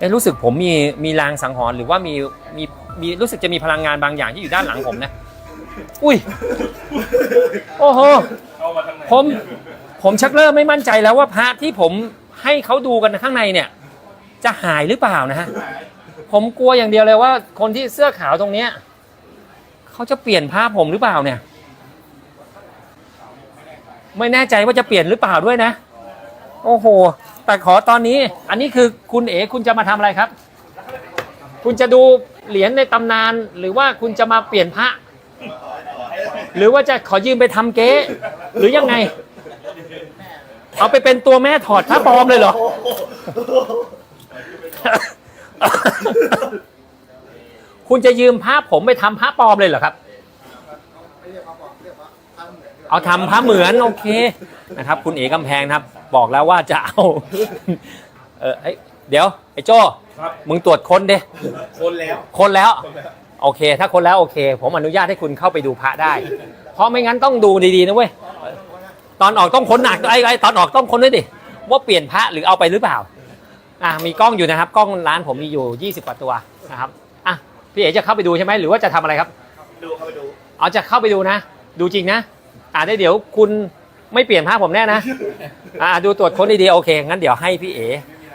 เอ๊ะรู้สึกผมมีมีลางสังหรณ์หรือว่ามีมีมีรู้สึกจะมีพลังงานบางอย่างที่อยู่ด้านหลังผมนะ อุ้ย โอ้โห เข้ามาทางไหนผม ผมชักเริ่มไม่มั่นใจแล้วว่าพระที่ผมให้เขาดูกันข้างในเนี่ย จะหายหรือเปล่านะฮะ ผมกลัวอย่างเดียวเลยว่า คนที่เสื้อขาวตรงเนี้ยเขาจะเปลี่ยนภาพผมหรือเปล่าเนี่ย ไม่แน่ใจว่าจะเปลี่ยนหรือเปล่าด้วยนะ โอ้โห แต่ขอตอนนี้ อันนี้คือคุณเอ๋คุณจะมาทำอะไรครับ คุณจะดูเหรียญในตำนาน หรือว่าคุณจะมาเปลี่ยนพระ หรือว่าจะขอยืมไปทำเก๊หรือยังไง เอาไปเป็นตัวแม่ถอดพระปลอมเลยเหรอ คุณจะยืมพระผมไปทำพระปลอมเลยเหรอครับ เอาทำพระเหมือนโอเคนะครับ คุณเอกำแพงครับ บอกแล้วว่าจะเอา เออเอ้ยเดี๋ยว ไอ้โจ้ครับมึงตรวจค้นดิคนแล้วคนแล้ว โอเค ถ้าคนแล้วโอเค ผมอนุญาตให้คุณเข้าไปดูพระได้ เพราะไม่งั้นต้องดูดีๆนะเว้ย ตอนออกต้องค้นหนักไอ้ไอ้ตอนออกต้องค้นด้วยดิ ว่าเปลี่ยนพระหรือเอาไปหรือเปล่า อะมีกล้องอยู่นะครับ กล้องร้านผมมีอยู่ 20กว่าตัวนะครับ อะ พี่เอ๋จะเข้าไปดูใช่ไหมหรือว่าจะทำอะไรครับ ดูเข้าไปดู เอาจะเข้าไปดูนะ ดูจริงนะ อ่าได้เดี๋ยวคุณ ไม่เปลี่ยนภาพผมแน่นะ อ่าดูตรวจค้นดีๆโอเค งั้นเดี๋ยวให้พี่เอ๋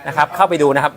นะครับ เข้าไปดูนะครับ